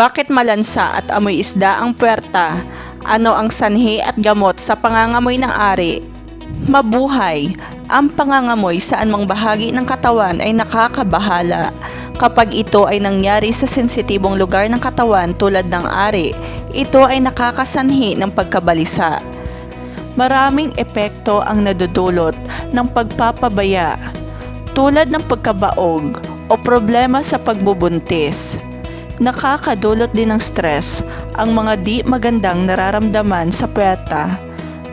Bakit malansa at amoy isda ang puwerta? Ano ang sanhi at gamot sa pangangamoy ng ari? Mabuhay! Ang pangangamoy sa anumang bahagi ng katawan ay nakakabahala. Kapag ito ay nangyari sa sensitibong lugar ng katawan tulad ng ari, ito ay nakakasanhi ng pagkabalisa. Maraming epekto ang nadudulot ng pagpapabaya tulad ng pagkabaog o problema sa pagbubuntis. Nakakadulot din ng stress ang mga di magandang nararamdaman sa puweta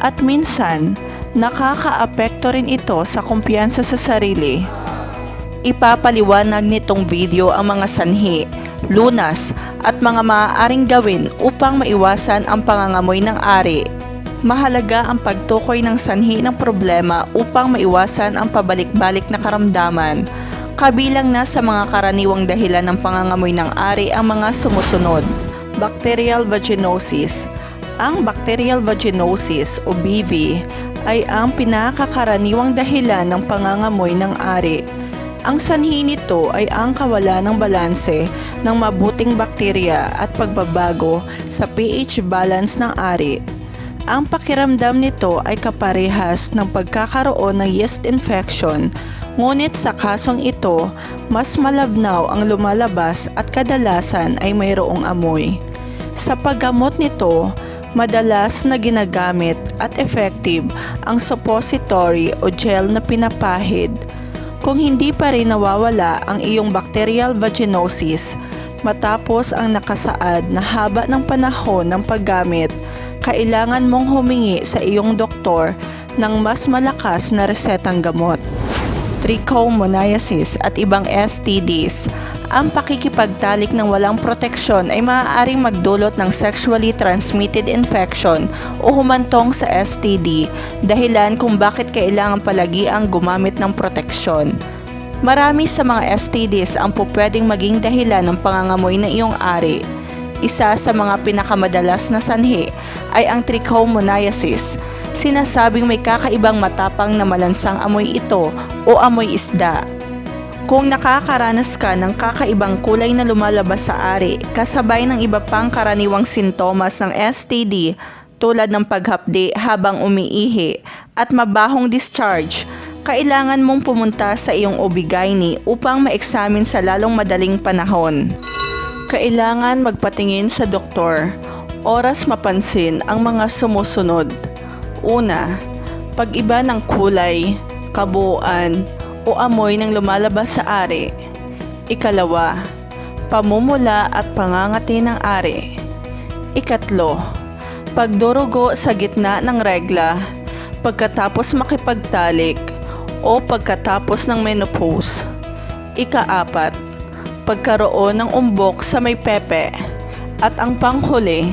at minsan nakakaapekto rin ito sa kumpiyansa sa sarili. Ipapaliwanag nitong video ang mga sanhi, lunas at mga maaaring gawin upang maiwasan ang pangangamoy ng ari. Mahalaga ang pagtukoy ng sanhi ng problema upang maiwasan ang pabalik-balik na karamdaman. Kabilang na sa mga karaniwang dahilan ng pangangamoy ng ari ang mga sumusunod. Bacterial vaginosis. Ang bacterial vaginosis o BV ay ang pinakakaraniwang dahilan ng pangangamoy ng ari. Ang sanhi nito ay ang kawalan ng balanse ng mabuting bakterya at pagbabago sa pH balance ng ari. Ang pakiramdam nito ay kaparehas ng pagkakaroon ng yeast infection, ngunit sa kasong ito, mas malabnaw ang lumalabas at kadalasan ay mayroong amoy. Sa paggamot nito, madalas na ginagamit at effective ang suppository o gel na pinapahid. Kung hindi pa rin nawawala ang iyong bacterial vaginosis, matapos ang nakasaad na haba ng panahon ng paggamit, kailangan mong humingi sa iyong doktor ng mas malakas na resetang gamot. Trichomoniasis at ibang STDs. Ang pakikipagtalik ng walang proteksyon ay maaaring magdulot ng sexually transmitted infection o humantong sa STD dahilan kung bakit kailangan palagi ang gumamit ng proteksyon. Marami sa mga STDs ang pupwedeng maging dahilan ng pangangamoy ng iyong ari. Isa sa mga pinakamadalas na sanhi ay ang trichomoniasis. Sinasabing may kakaibang matapang na malansang amoy ito o amoy isda. Kung nakakaranas ka ng kakaibang kulay na lumalabas sa ari kasabay ng iba pang karaniwang sintomas ng STD tulad ng paghapdi habang umiihi at mabahong discharge, kailangan mong pumunta sa iyong OB-GYN upang ma-examine sa lalong madaling panahon. Kailangan magpatingin sa doktor. Oras mapansin ang mga sumusunod. Una, pag-iba ng kulay, kabuuan, o amoy ng lumalabas sa ari. Ikalawa, pamumula at pangangati ng ari. Ikatlo, pagdurugo sa gitna ng regla, pagkatapos makipagtalik, o pagkatapos ng menopause. Ikaapat, pagkaroon ng umbok sa may pepe. At ang panghuli,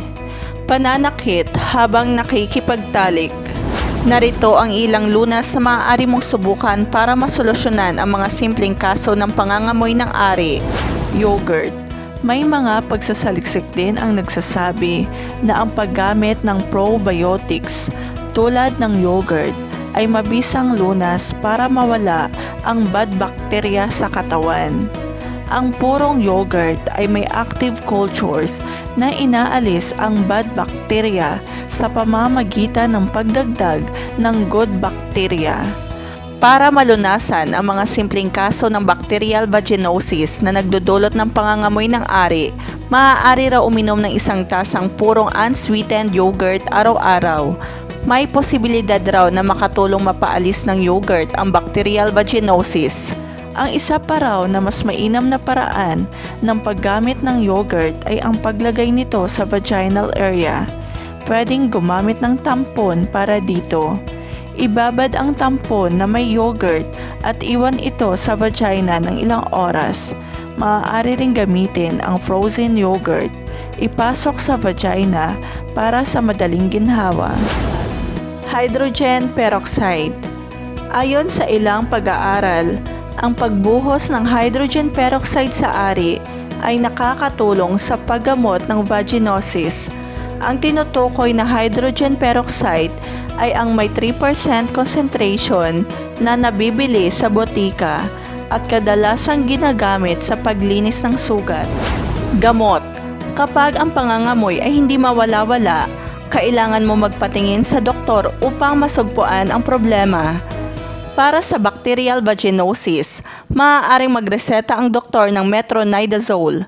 pananakit habang nakikipagtalik. Narito ang ilang lunas sa maaari mong subukan para masolusyonan ang mga simpleng kaso ng pangangamoy ng ari. Yogurt. May mga pagsasaliksik din ang nagsasabi na ang paggamit ng probiotics tulad ng yogurt ay mabisang lunas para mawala ang bad bacteria sa katawan. Ang purong yogurt ay may active cultures na inaalis ang bad bacteria sa pamamagitan ng pagdagdag ng good bacteria. Para malunasan ang mga simpleng kaso ng bacterial vaginosis na nagdudulot ng pangangamoy ng ari, maaari raw uminom ng isang tasang purong unsweetened yogurt araw-araw. May posibilidad raw na makatulong mapaalis ng yogurt ang bacterial vaginosis. Ang isa pa raw na mas mainam na paraan ng paggamit ng yogurt ay ang paglagay nito sa vaginal area. Pwedeng gumamit ng tampon para dito. Ibabad ang tampon na may yogurt at iwan ito sa vagina ng ilang oras. Maaari ring gamitin ang frozen yogurt. Ipasok sa vagina para sa madaling ginhawa. Hydrogen peroxide Ayon sa ilang pag-aaral, ang pagbuhos ng hydrogen peroxide sa ari ay nakakatulong sa paggamot ng vaginosis. Ang tinutukoy na hydrogen peroxide ay ang may 3% concentration na nabibili sa botika at kadalasang ginagamit sa paglinis ng sugat. Gamot Kapag ang pangangamoy ay hindi mawala-wala, kailangan mo magpatingin sa doktor upang masugpuan ang problema. Para sa bacterial vaginosis, maaaring magreseta ang doktor ng metronidazole.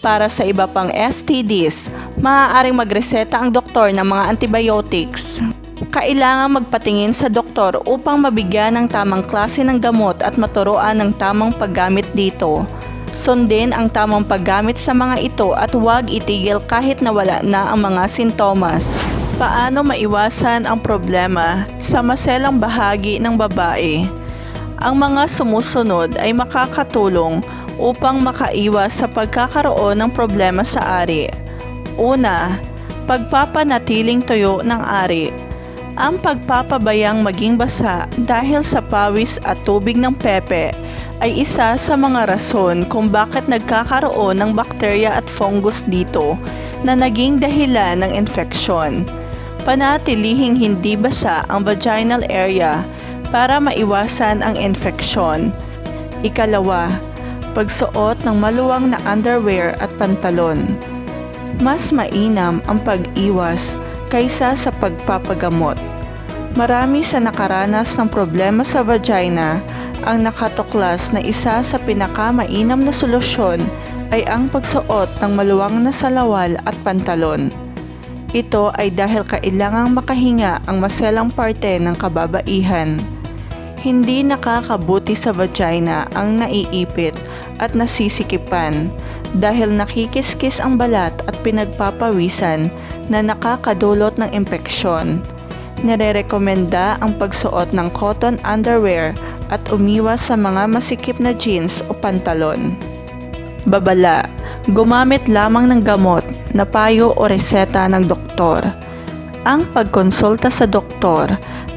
Para sa iba pang STDs, maaaring magreseta ang doktor ng mga antibiotics. Kailangan magpatingin sa doktor upang mabigyan ng tamang klase ng gamot at maturuan ng tamang paggamit dito. Sundin ang tamang paggamit sa mga ito at huwag itigil kahit nawala na ang mga sintomas. Paano maiwasan ang problema sa maselang bahagi ng babae? Ang mga sumusunod ay makakatulong upang makaiwas sa pagkakaroon ng problema sa ari. Una, pagpapanatiling tuyo ng ari. Ang pagpapabayang maging basa dahil sa pawis at tubig ng pepe ay isa sa mga rason kung bakit nagkakaroon ng bakterya at fungus dito na naging dahilan ng infeksyon. Panatilihing hindi basa ang vaginal area para maiwasan ang infeksyon. Ikalawa, pagsuot ng maluwang na underwear at pantalon. Mas mainam ang pag-iwas kaysa sa pagpapagamot. Marami sa nakaranas ng problema sa vagina ang nakatuklas na isa sa pinakamainam na solusyon ay ang pagsuot ng maluwang na salawal at pantalon. Ito ay dahil kailangang makahinga ang maselang parte ng kababaihan. Hindi nakakabuti sa vagina ang naiipit at nasisikipan dahil nakikiskis ang balat at pinagpapawisan na nakakadulot ng impeksyon. Nirerekomenda ang pagsuot ng cotton underwear at umiwas sa mga masikip na jeans o pantalon. Babala, gumamit lamang ng gamot na payo o reseta ng doktor. Ang pagkonsulta sa doktor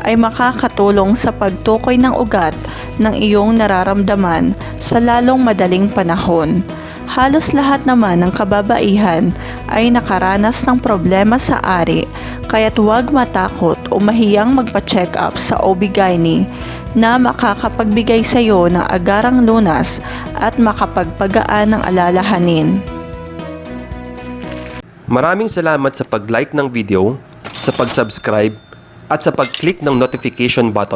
ay makakatulong sa pagtukoy ng ugat ng iyong nararamdaman sa lalong madaling panahon. Halos lahat naman ng kababaihan ay nakaranas ng problema sa ari kaya't huwag matakot o mahiyang magpa-check up sa OB-GYN na makakapagbigay sa iyo ng agarang lunas at makapagpagaan ng alalahanin. Maraming salamat sa pag-like ng video, sa pag-subscribe, at sa pag-click ng notification button.